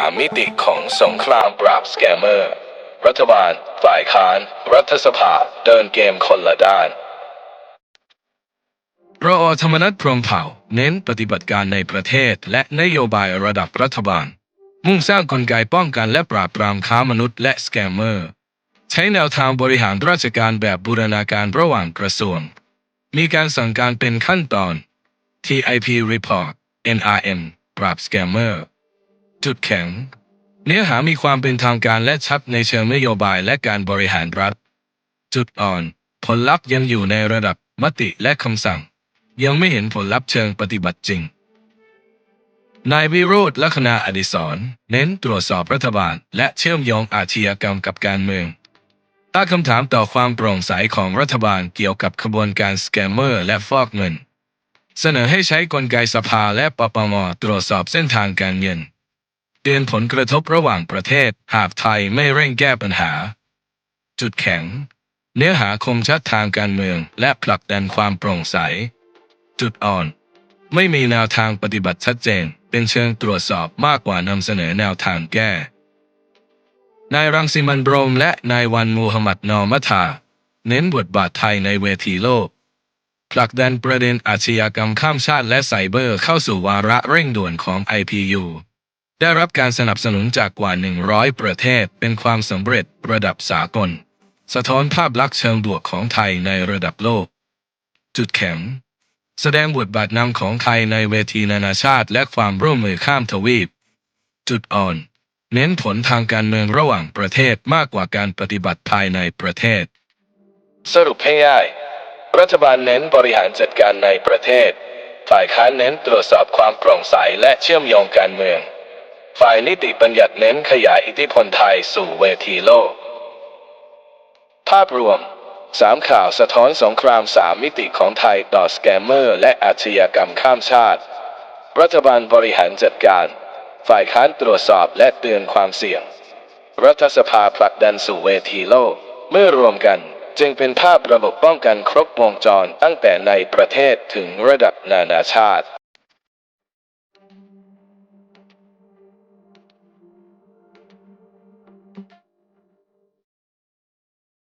ามิติของสงครามปราบสแกมเมอร์ รัฐบาล ฝ่ายค้าน รัฐสภา เดินเกมคนละด้านรอธรรมนัฐพรหมเผ่า เน้นปฏิบัติการในประเทศและนโยบายระดับรัฐบาล มุ่งสร้างกลไกป้องกันและปราบปรามค้ามนุษย์และสแกมเมอร์ ใช้แนวทางบริหารราชการแบบบูรณาการระหว่างกระทรวง มีการสั่งการเป็นขั้นตอน TIP Report NRM ปราบสแกมเมอร์ จุดแข็ง เนื้อหามีความเป็นทางการและชัดในเชิงนโยบายและการบริหารรัฐ จุดอ่อน ผลลัพธ์ยังอยู่ในระดับมติและคำสั่ง ยังไม่เห็นผลลัพธ์เชิงปฏิบัติจริง นายวิโรธลัคนาอดิศรเน้นตรวจสอบรัฐบาล และเชื่อมโยงอาชญากรรมกับการเมืองตั้งคำถามต่อความโปร่งใสของรัฐบาลเกี่ยวกับขบวนการสแกมเมอร์และฟอกเงิน เสนอให้ใช้กลไกสภาและปปงตรวจสอบเส้นทางการเงิน เตือนผลกระทบระหว่างประเทศ หากไทยไม่เร่งแก้ปัญหา จุดแข็ง เนื้อหาคมชัดทางการเมือง และผลักดันความโปร่งใส จุดอ่อน ไม่มีแนวทางปฏิบัติชัดเจน เป็นเชิงตรวจสอบมากกว่านำเสนอแนวทางแก้ นายรังสิมันโบรมและนายวันมูฮัมหมัดนอมัทาเน้นบทบาทไทยในเวทีโลกผลักดันประเด็นอาชญากรรมข้ามชาติและไซเบอร์เข้าสู่วาระเร่งด่วนของ IPU ได้รับการสนับสนุนจากกว่า 100 ประเทศ เป็นความสำเร็จระดับสากล สะท้อนภาพลักษณ์เชิงบวกของไทยในระดับโลก จุดแข็ง แสดงบทบาทนำของไทยในเวทีนานาชาติ และความร่วมมือข้ามทวีป จุดอ่อน เน้นผลทางการเมืองระหว่างประเทศมากกว่าการปฏิบัติภายในประเทศ สรุปให้ง่ายรัฐบาลเน้นบริหารจัดการในประเทศ ฝ่ายค้านเน้นตรวจสอบความโปร่งใสและเชื่อมโยงการเมือง ฝ่ายนิติบัญญัติเน้นขยายอิทธิพลไทยสู่เวทีโลก ภาพรวมสามข่าวสะท้อนสงครามสามมิติของไทยต่อสแกมเมอร์และอาชญากรรมข้ามชาติ รัฐบาลบริหารจัดการ ฝ่ายค้านตรวจสอบและเตือนความเสี่ยง รัฐสภาผลักดันสู่เวทีโลก เมื่อรวมกันจึงเป็นภาพระบบป้องกันครบวงจรตั้งแต่ในประเทศถึงระดับนานาชาติ